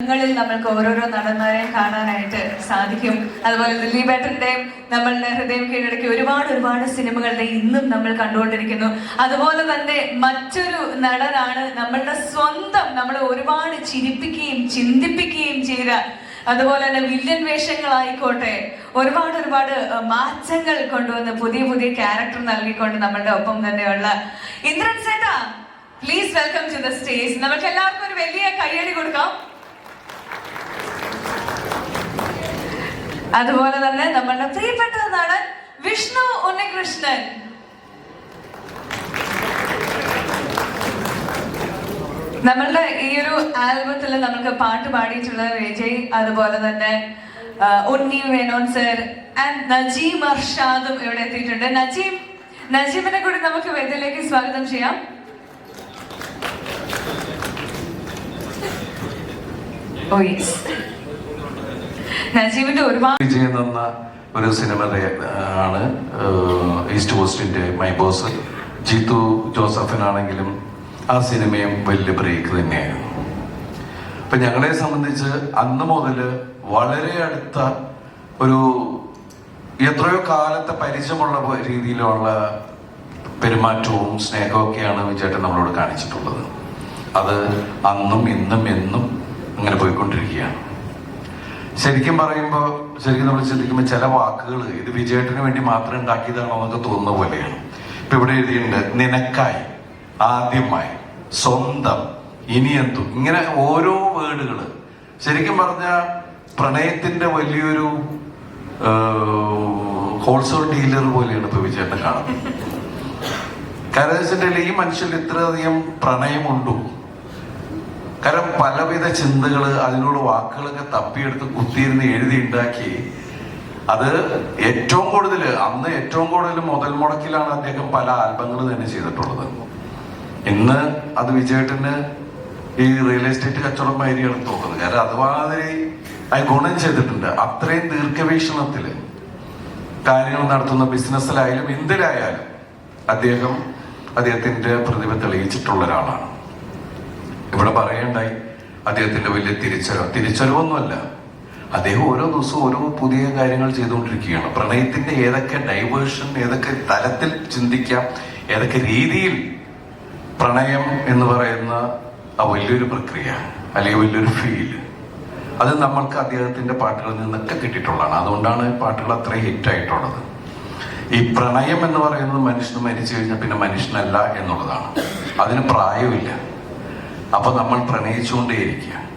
ങ്ങളിൽ നമ്മൾക്ക് ഓരോരോ നടന്മാരെയും കാണാനായിട്ട് സാധിക്കും. അതുപോലെ ദില്ലി ദിലീപേട്ടന്റെയും നമ്മളുടെ ഹൃദയം കീഴടക്കി ഒരുപാട് ഒരുപാട് സിനിമകളുടെ ഇന്നും നമ്മൾ കണ്ടുകൊണ്ടിരിക്കുന്നു. അതുപോലെ തന്നെ മറ്റൊരു നടനാണ് നമ്മളുടെ സ്വന്തം നമ്മളെ ഒരുപാട് ചിരിപ്പിക്കുകയും ചിന്തിപ്പിക്കുകയും ചെയ്ത അതുപോലെ തന്നെ വില്ലൻ വേഷങ്ങളായിക്കോട്ടെ ഒരുപാട് ഒരുപാട് മാറ്റങ്ങൾ കൊണ്ടുവന്ന് പുതിയ പുതിയ ക്യാരക്ടർ നൽകിക്കൊണ്ട് നമ്മളുടെ ഒപ്പം തന്നെയുള്ള Indran സേട്ടാ please welcome to the stage നമുക്ക് എല്ലാവർക്കും ഒരു വലിയ കയ്യടി കൊടുക്കാം. അതുപോലെ തന്നെ നമ്മളുടെ പ്രിയപ്പെട്ട നടൻ വിഷ്ണു ഉണ്ണികൃഷ്ണൻ. നമ്മളുടെ ഈ ഒരു ആൽബത്തിൽ നമുക്ക് പാട്ട് പാടിയിട്ടുള്ള വിജയ് അതുപോലെ തന്നെ ഉണ്ണി വേണോൻ സർ ആൻഡ് നജീം അർഷാദും ഇവിടെ എത്തിയിട്ടുണ്ട്. നജീം നജീമിനെ കൂടി നമുക്ക് വേദിയിലേക്ക് സ്വാഗതം ചെയ്യാം. ഓ യെസ് നജീമിന്റെ ഒരുപാട് വിജയം തന്ന ഒരു സിനിമ ആണ് ഈസ്റ്റ് കോസ്റ്റിന്റെ മൈ ബോസ്. ജീത്തു ജോസഫിനാണെങ്കിലും ആ സിനിമയും വലിയ ബ്രേക്ക് തന്നെയായിരുന്നു. അപ്പൊ ഞങ്ങളെ സംബന്ധിച്ച് അന്ന് മുതൽ വളരെ അടുത്ത ഒരു എത്രയോ കാലത്തെ പരിചയമുള്ള രീതിയിലുള്ള പെരുമാറ്റവും സ്നേഹവും ഒക്കെയാണ് വിജയേട്ടൻ നമ്മളോട് കാണിച്ചിട്ടുള്ളത്. അത് അന്നും ഇന്നും എന്നും അങ്ങനെ പോയിക്കൊണ്ടിരിക്കുകയാണ്. ശരിക്കും പറയുമ്പോൾ ശരിക്കും നമ്മൾ ചിന്തിക്കുമ്പോൾ ചില വാക്കുകൾ ഇത് വിജയത്തിന് വേണ്ടി മാത്രം ഉണ്ടാക്കിയതാണോ എന്നൊക്കെ തോന്നുന്ന പോലെയാണ്. ഇപ്പൊ ഇവിടെ എഴുതിയിട്ടുണ്ട് നിനക്കായി ആദ്യമായി സ്വന്തം ഇനി എന്തു. ഇങ്ങനെ ഓരോ വേർഡുകൾ ശരിക്കും പറഞ്ഞ പ്രണയത്തിന്റെ വലിയൊരു ഹോൾസെയിൽ ഡീലർ പോലെയാണ് ഇപ്പൊ വിജയേട്ടൻ കാണുന്നത്. വെച്ചിട്ടുണ്ടെങ്കിൽ ഈ മനുഷ്യന് ഇത്രയധികം പ്രണയമുണ്ടോ? കാരണം പലവിധ ചിന്തകൾ അതിനുള്ള വാക്കുകളൊക്കെ തപ്പിയെടുത്ത് കുത്തിയിരുന്ന് എഴുതി ഉണ്ടാക്കി അത് ഏറ്റവും കൂടുതൽ അന്ന് ഏറ്റവും കൂടുതൽ മുതൽ മുടക്കിലാണ് അദ്ദേഹം പല ആൽബങ്ങൾ തന്നെ ചെയ്തിട്ടുള്ളത്. ഇന്ന് അത് വിജയേട്ടന് ഈ റിയൽ എസ്റ്റേറ്റ് കച്ചവടം മാതിരിയാണ് തോന്നുന്നത്. കാരണം അതുമാതിരി അത് ഗുണം ചെയ്തിട്ടുണ്ട്. അത്രയും ദീർഘവീക്ഷണത്തിൽ കാര്യങ്ങൾ നടത്തുന്ന ബിസിനസ്സിലായാലും എന്തിലായാലും അദ്ദേഹം അദ്ദേഹത്തിന്റെ പ്രതിഭ തെളിയിച്ചിട്ടുള്ള ഒരാളാണ് ഇവിടെ പറയണ്ടായി. അദ്ദേഹത്തിന്റെ വലിയ തിരിച്ചറിവ്. തിരിച്ചറിവൊന്നുമല്ല. അദ്ദേഹം ഓരോ ദിവസവും ഓരോ പുതിയ കാര്യങ്ങൾ ചെയ്തുകൊണ്ടിരിക്കുകയാണ്. പ്രണയത്തിന്റെ ഏതൊക്കെ ഡൈവേർഷൻ ഏതൊക്കെ തലത്തിൽ ചിന്തിക്കാം ഏതൊക്കെ രീതിയിൽ പ്രണയം എന്ന് പറയുന്ന ആ വലിയൊരു പ്രക്രിയ അല്ലെങ്കിൽ വലിയൊരു ഫീൽ അത് നമ്മൾക്ക് അദ്ദേഹത്തിന്റെ പാട്ടുകളിൽ നിന്നൊക്കെ കിട്ടിയിട്ടുള്ളതാണ്. അതുകൊണ്ടാണ് പാട്ടുകൾ അത്രയും ഹിറ്റായിട്ടുള്ളത് ഈ പ്രണയം എന്ന് പറയുന്നത് മനുഷ്യന് മരിച്ചു കഴിഞ്ഞാൽ പിന്നെ മനുഷ്യനല്ല എന്നുള്ളതാണ്. അതിന് പ്രായമില്ല അപ്പൊ നമ്മൾ പ്രണയിച്ചുകൊണ്ടേയിരിക്കുക.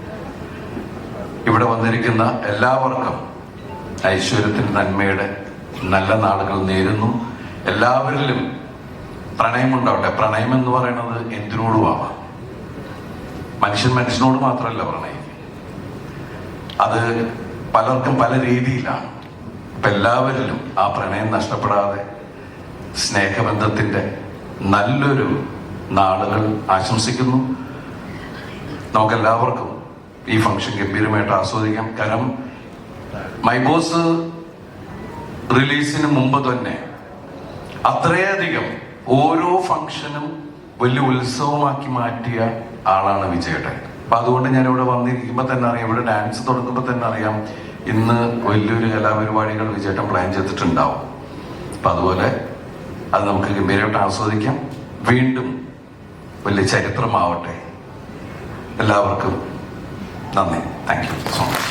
ഇവിടെ വന്നിരിക്കുന്ന എല്ലാവർക്കും ഐശ്വര്യത്തിന്റെ നന്മയുടെ നല്ല നാളുകൾ നേരുന്നു. എല്ലാവരിലും പ്രണയമുണ്ടാവട്ടെ. പ്രണയം എന്ന് പറയുന്നത് എന്തിനോടും മനുഷ്യൻ മനുഷ്യനോട് മാത്രമല്ല പ്രണയം അത് പലർക്കും പല രീതിയിലാണ്. അപ്പൊ എല്ലാവരിലും ആ പ്രണയം നഷ്ടപ്പെടാതെ സ്നേഹബന്ധത്തിന്റെ നല്ലൊരു നാളുകൾ ആശംസിക്കുന്നു. നമുക്കെല്ലാവർക്കും ഈ ഫംഗ്ഷൻ ഗംഭീരമായിട്ട് ആസ്വദിക്കാം. കാരണം മൈബോസ് റിലീസിന് മുമ്പ് തന്നെ അത്രയധികം ഓരോ ഫംഗ്ഷനും വലിയ ഉത്സവമാക്കി മാറ്റിയ ആളാണ് വിജയേട്ടൻ. അപ്പൊ അതുകൊണ്ട് ഞാൻ ഇവിടെ വന്നിരിക്കുമ്പോൾ തന്നെ അറിയാം ഇവിടെ ഡാൻസ് തുടങ്ങുമ്പോ തന്നെ അറിയാം ഇന്ന് വലിയൊരു കലാപരിപാടികൾ വിജയേട്ടൻ പ്ലാൻ ചെയ്തിട്ടുണ്ടാവും. അപ്പൊ അതുപോലെ അത് നമുക്ക് ഗംഭീരമായിട്ട് ആസ്വദിക്കാം. വീണ്ടും വലിയ ചരിത്രമാവട്ടെ. എല്ലാവർക്കും നന്ദി. Thank you so much